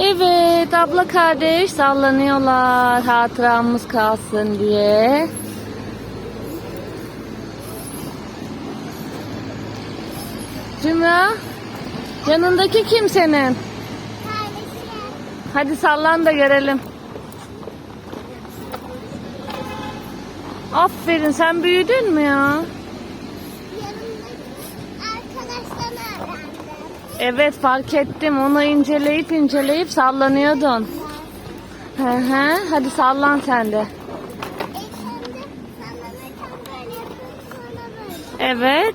Evet abla kardeş sallanıyorlar hatıramız kalsın diye. Cümra yanındaki kim senin? Hadi sallan da görelim. Aferin sen büyüdün mü ya? Evet fark ettim onu inceleyip inceleyip sallanıyordun. Hı hı hadi sallan sen de. Evet.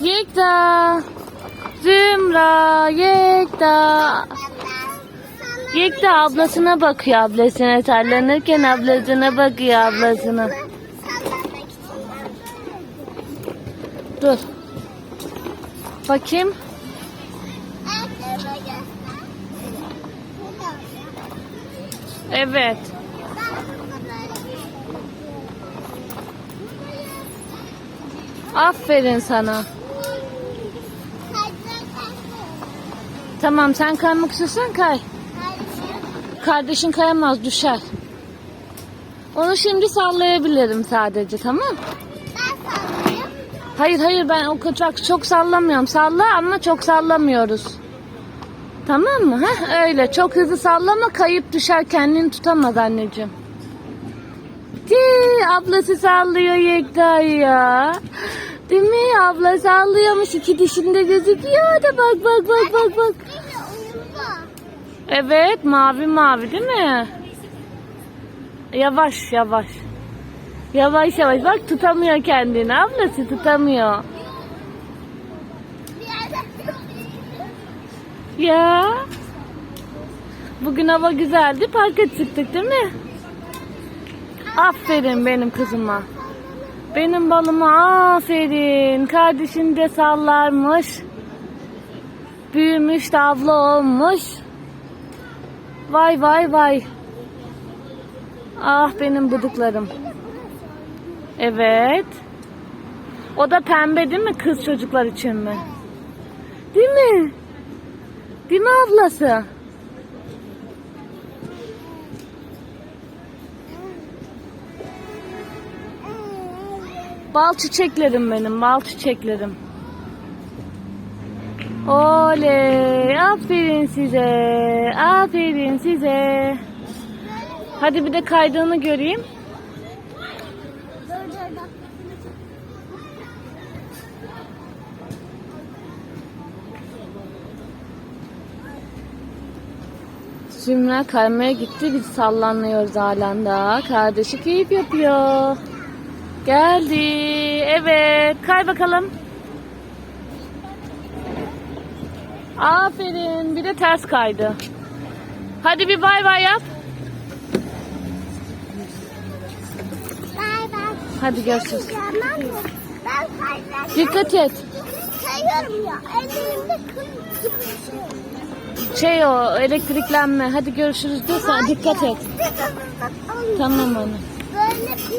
Yekta. Zümra. Yekta. Yekta ablasına bakıyor ablasına sallanırken ablasına bakıyor ablasına. Dur. Bakayım. ayaklarımı göster. Bu da öyle. Evet. Aferin sana. Tamam sen kaymak istiyorsan kay. Kardeşin kayamaz düşer. Onu şimdi sallayabilirim sadece tamam? Hayır hayır ben o kadar çok sallamıyorum. Salla ama çok sallamıyoruz. Tamam mı? Heh, öyle çok hızlı sallama kayıp düşer kendini tutamaz anneciğim. Tii, ablası sallıyor Yekta'yı ya. Değil mi? Abla sallıyormuş iki dişinde gözüküyor da bak bak bak bak bak. Evet mavi mavi değil mi? Yavaş yavaş. Yavaş yavaş bak tutamıyor kendini ablası tutamıyor. Bir yerden Ya. Bugün hava güzeldi parka çıktık değil mi? Aferin benim kızıma. Benim balıma aferin. Kardeşin de sallarmış. Büyümüş de abla olmuş. Vay vay vay. Ah benim bıdıklarım. Evet. O da pembe değil mi kız çocuklar için mi? Değil mi? Değil mi ablası? Bal çiçeklerim benim, bal çiçeklerim. Oley, aferin size, aferin size. Hadi bir de kaydığını göreyim. Zümra kaymaya gitti, biz sallanıyoruz halen daha. Kardeşi keyif yapıyor. Geldi, evet. Kay bakalım. Aferin, bir de ters kaydı. Hadi bir bay bay yap. Bay bay. Hadi görüşürüz. Dikkat et. kayıyorum ya. Ellerimde bir şey. O elektriklenme. Hadi görüşürüz diyorsan dikkat et. Tamam. Böyle bir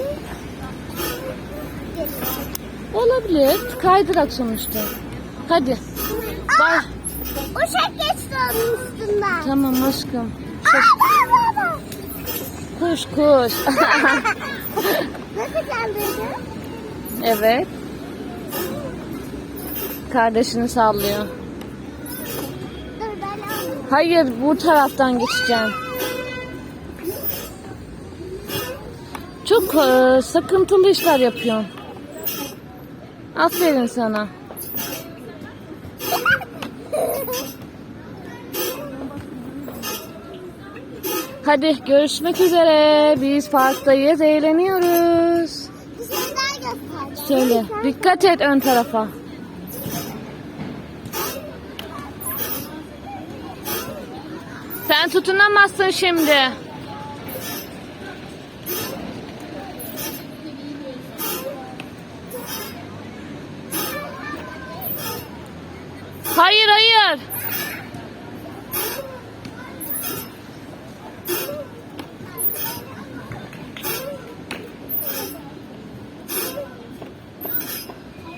Olabilir. Kaydırak sonuçta. Hadi. Bay. Uşak geçti onun üstünden. Tamam aşkım. Aa, baba, baba. Kuş kuş. Nasıl kandırdı? evet. Kardeşini sallıyor. Hayır bu taraftan geçeceğim. Çok e, sakıntılı işler yapıyorsun. Aferin sana. Hadi görüşmek üzere. Biz parktayız, eğleniyoruz. Şöyle dikkat et ön tarafa. Sen tutunamazsın şimdi. Hayır hayır.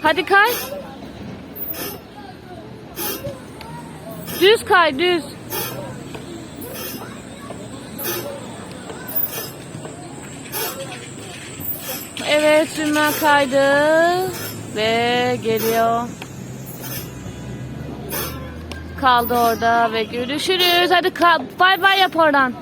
Hadi kay. Düz kay düz. Evet düğme kaydı. Ve geliyor. Kaldı orada ve görüşürüz. Hadi bay bay yap oradan.